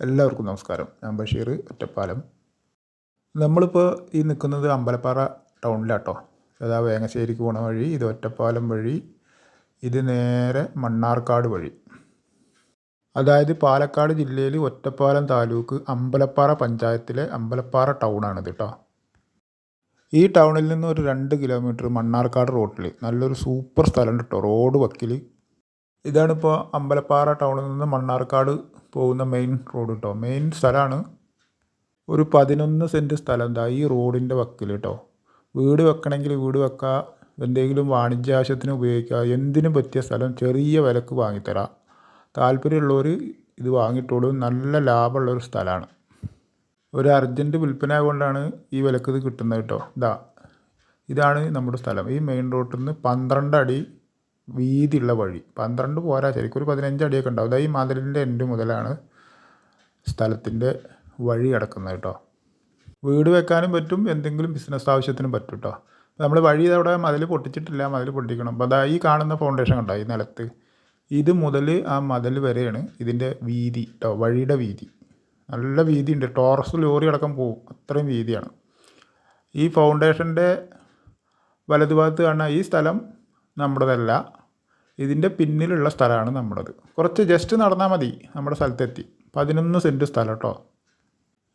എല്ലാവർക്കും നമസ്കാരം. ഞാൻ ബഷീർ ഒറ്റപ്പാലം. നമ്മളിപ്പോൾ ഈ നിൽക്കുന്നത് അമ്പലപ്പാറ ടൗണിലാട്ടോ. അതാ വേങ്ങശ്ശേരിക്ക് പോണ വഴി ഇത് ഒറ്റപ്പാലം വഴി ഇത് നേരെ മണ്ണാർക്കാട് വഴി. അതായത് പാലക്കാട് ജില്ലയിൽ ഒറ്റപ്പാലം താലൂക്ക് അമ്പലപ്പാറ പഞ്ചായത്തിലെ അമ്പലപ്പാറ ടൗണാണിത് കേട്ടോ ഈ ടൗണിൽ നിന്ന് ഒരു രണ്ട് കിലോമീറ്റർ മണ്ണാർക്കാട് റോട്ടിൽ നല്ലൊരു സൂപ്പർ സ്ഥലമുണ്ട് കേട്ടോ റോഡ് വക്കിൽ ഇതാണിപ്പോൾ അമ്പലപ്പാറ ടൗണിൽ നിന്ന് മണ്ണാർക്കാട് പോകുന്ന മെയിൻ റോഡ് കേട്ടോ മെയിൻ സ്ഥലമാണ് ഒരു പതിനൊന്ന് സെന്റ് സ്ഥലം എന്താ ഈ റോഡിന്റെ വക്കിൽ കേട്ടോ വീട് വെക്കണമെങ്കിൽ വീട് വെക്കാം എന്തെങ്കിലും വാണിജ്യ ആവശ്യത്തിന് ഉപയോഗിക്കുക എന്തിനും പറ്റിയ സ്ഥലം ചെറിയ വിലക്ക് വാങ്ങിത്തരാം. താല്പര്യമുള്ളവർ ഇത് വാങ്ങിയിട്ടോളൂ നല്ല ലാഭമുള്ളൊരു സ്ഥലമാണ് ഒരു അർജന്റ് വിൽപ്പന കൊണ്ടാണ് ഈ വിലക്ക് ഇത് കിട്ടുന്നത് കേട്ടോ ഇതാ ഇതാണ് നമ്മുടെ സ്ഥലം. ഈ മെയിൻ റോഡിൽ നിന്ന് പന്ത്രണ്ട് അടി വീതിയുള്ള വഴി. പന്ത്രണ്ട് പോരാ ശരിക്കും ഒരു പതിനഞ്ച് അടിയൊക്കെ ഉണ്ടാവും. അതായത് ഈ മതിലിന്റെ എൻഡ് മുതലാണ് സ്ഥലത്തിന്റെ വഴി കിടക്കുന്നത് കേട്ടോ. വീട് വെക്കാനും പറ്റും എന്തെങ്കിലും ബിസിനസ് ആവശ്യത്തിനും പറ്റും കേട്ടോ. നമ്മൾ വഴി അവിടെ മതിൽ പൊട്ടിച്ചിട്ടില്ല മതിൽ പൊട്ടിക്കണം. അപ്പോൾ അതാ ഈ കാണുന്ന ഫൗണ്ടേഷൻ കണ്ടോ ഈ നിലത്ത്. ഇത് മുതൽ ആ മതിൽ വരെയാണ് ഇതിന്റെ വീതി കേട്ടോ വഴിയുടെ വീതി. നല്ല വീതിയുണ്ട്. ടോറസ് ലോറി അടക്കം പോകും അത്രയും വീതിയാണ്. ഈ ഫൗണ്ടേഷന്റെ വലതുഭാഗത്ത് കാണുന്ന ഈ സ്ഥലം നമ്മുടേതല്ല. ഇതിന്റെ പിന്നിലുള്ള സ്ഥലമാണ് നമ്മുടേത്. കുറച്ച് ജസ്റ്റ് നടന്നാൽ മതി നമ്മുടെ സ്ഥലത്തെത്തി. പതിനൊന്ന് സെന്റ് സ്ഥലം കേട്ടോ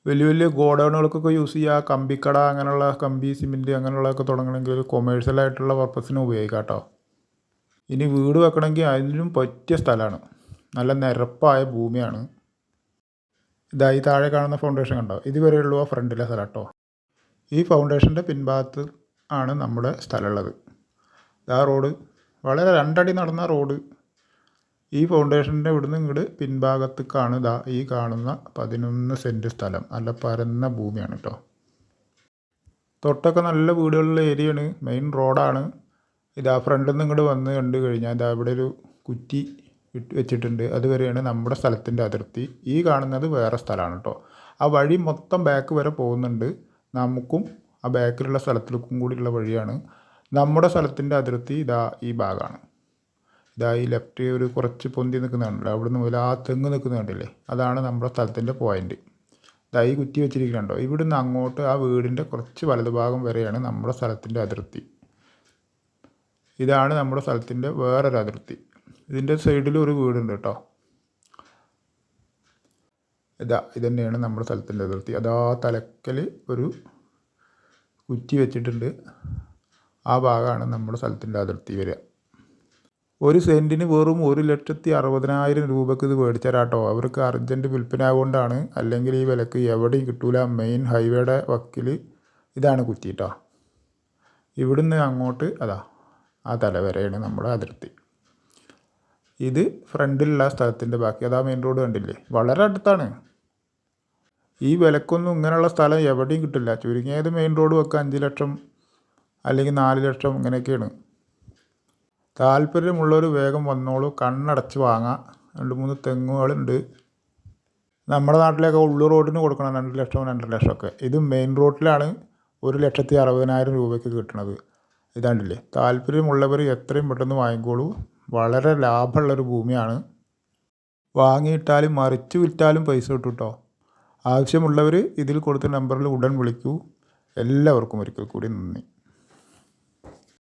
വലിയ വലിയ ഗോഡൗണുകൾക്കൊക്കെ യൂസ് ചെയ്യുക കമ്പിക്കട അങ്ങനെയുള്ള കമ്പി സിമെന്റ് അങ്ങനെയുള്ളതൊക്കെ തുടങ്ങണമെങ്കിൽ കൊമേഴ്ഷ്യലായിട്ടുള്ള പർപ്പസിന് ഉപയോഗിക്കാം കേട്ടോ ഇനി വീട് വെക്കണമെങ്കിൽ അതിനും പറ്റിയ സ്ഥലമാണ്. നല്ല നിരപ്പായ ഭൂമിയാണ്. ഇതായി താഴെ കാണുന്ന ഫൗണ്ടേഷൻ കണ്ടോ? ഇതുവരെയുള്ള ഫ്രണ്ടിലെ സ്ഥലം കേട്ടോ ഈ ഫൗണ്ടേഷന്റെ പിൻഭാഗത്ത് ആണ് നമ്മുടെ സ്ഥലമുള്ളത്. ആ റോഡ് വളരെ രണ്ടടി നടന്ന റോഡ്. ഈ ഫൗണ്ടേഷന്റെ ഇവിടുന്ന് ഇങ്ങോട്ട് പിൻഭാഗത്തേക്കാണ് കാണുക ഈ കാണുന്ന പതിനൊന്ന് സെന്റ് സ്ഥലം. നല്ല പരന്ന ഭൂമിയാണ് കേട്ടോ തൊട്ടൊക്കെ നല്ല വീടുകളുള്ള ഏരിയയാണ്. മെയിൻ റോഡാണ്. ഇതാ ഫ്രണ്ടിൽ നിന്ന് ഇങ്ങോട്ട് വന്ന് കണ്ടു കഴിഞ്ഞാൽ ഇതാ ഇവിടെ ഒരു കുറ്റി ഇട്ട് വെച്ചിട്ടുണ്ട്. അതുവരെയാണ് നമ്മുടെ സ്ഥലത്തിന്റെ അതിർത്തി. ഈ കാണുന്നത് വേറെ സ്ഥലമാണ് കേട്ടോ ആ വഴി മൊത്തം ബാക്ക് വരെ പോകുന്നുണ്ട്. നമുക്കും ആ ബാക്കിലുള്ള സ്ഥലത്തിലേക്കും കൂടിയുള്ള വഴിയാണ്. നമ്മുടെ സ്ഥലത്തിന്റെ അതിർത്തി ഇതാ ഈ ഭാഗമാണ്. ഇതാ ഈ ലെഫ്റ്റ് ഒരു കുറച്ച് പൊന്തി നിൽക്കുന്നുണ്ടല്ലോ. അവിടുന്ന് മുതൽ ആ തെങ്ങ് നിൽക്കുന്ന കണ്ടില്ലേ അതാണ് നമ്മുടെ സ്ഥലത്തിന്റെ പോയിന്റ് ഇതാ ഈ കുറ്റി വെച്ചിരിക്കുന്നുണ്ടോ? ഇവിടുന്ന് അങ്ങോട്ട് ആ വീടിന്റെ കുറച്ച് വലതുഭാഗം വരെയാണ് നമ്മുടെ സ്ഥലത്തിന്റെ അതിർത്തി. ഇതാണ് നമ്മുടെ സ്ഥലത്തിന്റെ വേറൊരു അതിർത്തി. ഇതിന്റെ സൈഡിൽ ഒരു വീടുണ്ട് കേട്ടോ. ഇതാ ഇതന്നെയാണ് നമ്മുടെ സ്ഥലത്തിന്റെ അതിർത്തി. അതാ തലക്കൽ ഒരു കുറ്റി വെച്ചിട്ടുണ്ട്. ആ ഭാഗമാണ് നമ്മുടെ സ്ഥലത്തിന്റെ അതിർത്തി വരിക. ഒരു സെന്റിന് വെറും ഒരു ലക്ഷത്തി അറുപതിനായിരം രൂപക്ക് ഇത് മേടിച്ചരാട്ടോ അവർക്ക് അർജന്റ് വിൽപ്പന ആയതുകൊണ്ടാണ് അല്ലെങ്കിൽ ഈ വിലക്ക് എവിടെയും കിട്ടൂല. മെയിൻ ഹൈവേയുടെ വക്കിൽ ഇതാണ് കുറ്റിട്ടോ ഇവിടുന്ന് അങ്ങോട്ട് അതാ ആ തലവരെയാണ് നമ്മുടെ അതിർത്തി. ഇത് ഫ്രണ്ടിലുള്ള സ്ഥലത്തിന്റെ ബാക്കി. അതാ മെയിൻ റോഡ് കണ്ടില്ലേ? വളരെ അടുത്താണ്. ഈ വിലക്കൊന്നും ഇങ്ങനെയുള്ള സ്ഥലം എവിടെയും കിട്ടില്ല. ചുരുങ്ങിയത് മെയിൻ റോഡ് വെക്കുക അഞ്ച് ലക്ഷം അല്ലെങ്കിൽ നാല് ലക്ഷം ഇങ്ങനെയൊക്കെയാണ്. താല്പര്യമുള്ളവർ വേഗം വന്നോളൂ. കണ്ണടച്ച് വാങ്ങാം. രണ്ട് മൂന്ന് തെങ്ങുകളുണ്ട്. നമ്മുടെ നാട്ടിലൊക്കെ ഉള്ളു റോഡിന് കൊടുക്കണം. രണ്ട് ലക്ഷം രണ്ടര ലക്ഷമൊക്കെ. ഇത് മെയിൻ റോഡിലാണ് ഒരു ലക്ഷത്തി അറുപതിനായിരം രൂപയ്ക്ക് കിട്ടണത്. ഇതാണ്ടില്ലേ? താല്പര്യമുള്ളവർ എത്രയും പെട്ടെന്ന് വാങ്ങിക്കോളൂ. വളരെ ലാഭമുള്ളൊരു ഭൂമിയാണ്. വാങ്ങിയിട്ടാലും മറിച്ച് വിറ്റാലും പൈസ കിട്ടും കേട്ടോ ആവശ്യമുള്ളവർ ഇതിൽ കൊടുത്ത നമ്പറിൽ ഉടൻ വിളിക്കൂ. എല്ലാവർക്കും ഒരിക്കൽ കൂടി നന്ദി.